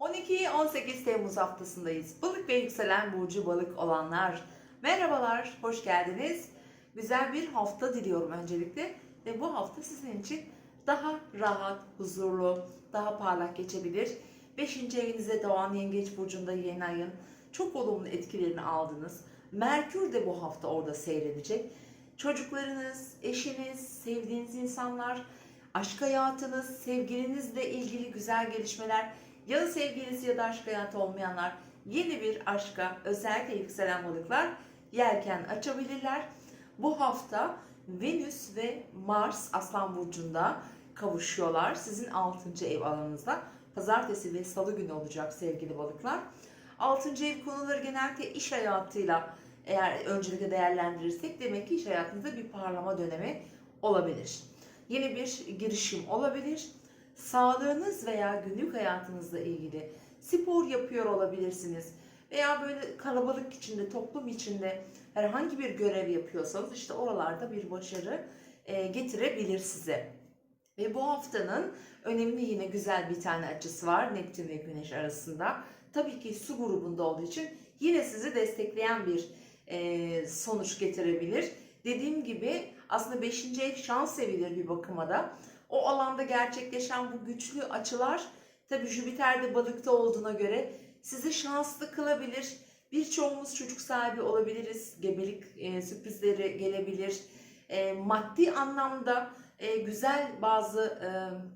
12-18 Temmuz haftasındayız. Balık ve yükselen burcu balık olanlar. Merhabalar, hoş geldiniz. Güzel bir hafta diliyorum öncelikle. Ve bu hafta sizin için daha rahat, huzurlu, daha parlak geçebilir. 5. evinize doğan Yengeç Burcu'nda yeni ayın çok olumlu etkilerini aldınız. Merkür de bu hafta orada seyredecek. Çocuklarınız, eşiniz, sevdiğiniz insanlar, aşk hayatınız, sevgilinizle ilgili güzel gelişmeler, ya da sevgilisi ya da aşk hayatı olmayanlar yeni bir aşka özellikle yükselen balıklar yelken açabilirler. Bu hafta Venüs ve Mars Aslan Burcu'nda kavuşuyorlar. Sizin 6. ev alanınızda. Pazartesi ve salı günü olacak sevgili balıklar. 6. ev konuları genellikle iş hayatıyla eğer öncelikle değerlendirirsek demek ki iş hayatınızda bir parlama dönemi olabilir. Yeni bir girişim olabilir. Sağlığınız veya günlük hayatınızla ilgili spor yapıyor olabilirsiniz. Veya böyle kalabalık içinde, toplum içinde herhangi bir görev yapıyorsanız işte oralarda bir başarı e, getirebilir size. Ve bu haftanın önemli yine güzel bir tane açısı var Neptün ve Güneş arasında. Tabii ki su grubunda olduğu için yine sizi destekleyen bir e, sonuç getirebilir. Dediğim gibi aslında 5. ev şans evidir bir bakıma da. O alanda gerçekleşen bu güçlü açılar tabii Jüpiter'de balıkta olduğuna göre sizi şanslı kılabilir. Birçoğumuz çocuk sahibi olabiliriz. Gebelik e, sürprizleri gelebilir. E, maddi anlamda e, güzel bazı e,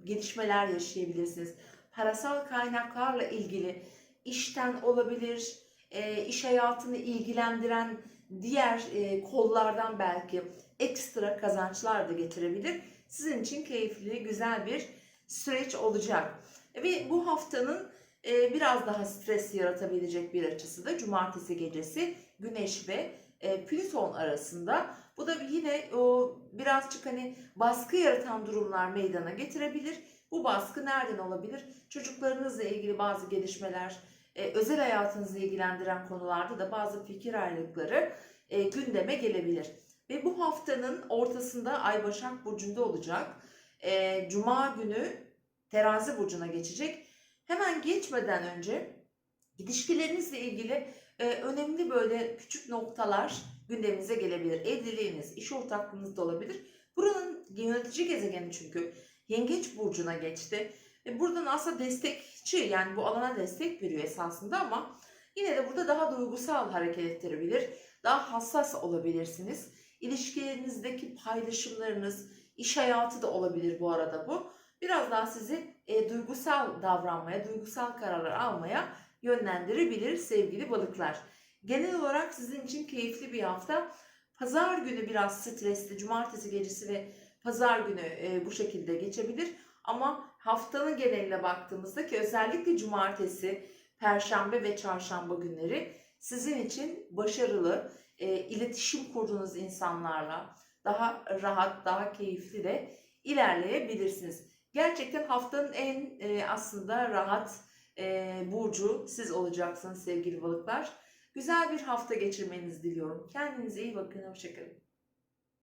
gelişmeler yaşayabilirsiniz. Parasal kaynaklarla ilgili işten olabilir, e, iş hayatını ilgilendiren diğer e, kollardan belki ekstra kazançlar da getirebilir. Sizin için keyifli, güzel bir süreç olacak. Ve bu haftanın e, biraz daha stres yaratabilecek bir açısı da cumartesi gecesi Güneş ve e, Plüton arasında. Bu da yine o birazcık hani baskı yaratan durumlar meydana getirebilir. Bu baskı nereden olabilir? Çocuklarınızla ilgili bazı gelişmeler, e, özel hayatınızı ilgilendiren konularda da bazı fikir ayrılıkları e, gündeme gelebilir. Ve bu haftanın ortasında Ay Başak Burcu'nda olacak. E, Cuma günü Terazi Burcu'na geçecek. Hemen geçmeden önce ilişkilerinizle ilgili e, önemli böyle küçük noktalar gündeminize gelebilir. Evliliğiniz, iş ortaklığınız da olabilir. Buranın yönetici gezegeni çünkü Yengeç Burcu'na geçti. E, buradan aslında destekçi yani bu alana destek veriyor esasında ama yine de burada daha duygusal hareket ettirebilir. Daha hassas olabilirsiniz. İlişkilerinizdeki paylaşımlarınız, iş hayatı da olabilir bu arada bu. Biraz daha sizi e, duygusal davranmaya, duygusal kararlar almaya yönlendirebilir sevgili balıklar. Genel olarak sizin için keyifli bir hafta. Pazar günü biraz stresli, cumartesi gecesi ve pazar günü e, bu şekilde geçebilir. Ama haftanın geneline baktığımızda ki özellikle cumartesi, perşembe ve çarşamba günleri sizin için başarılı, e, iletişim kurduğunuz insanlarla daha rahat, daha keyifli de ilerleyebilirsiniz. Gerçekten haftanın en e, aslında rahat e, burcu siz olacaksınız sevgili balıklar. Güzel bir hafta geçirmenizi diliyorum. Kendinize iyi bakın. Hoşçakalın.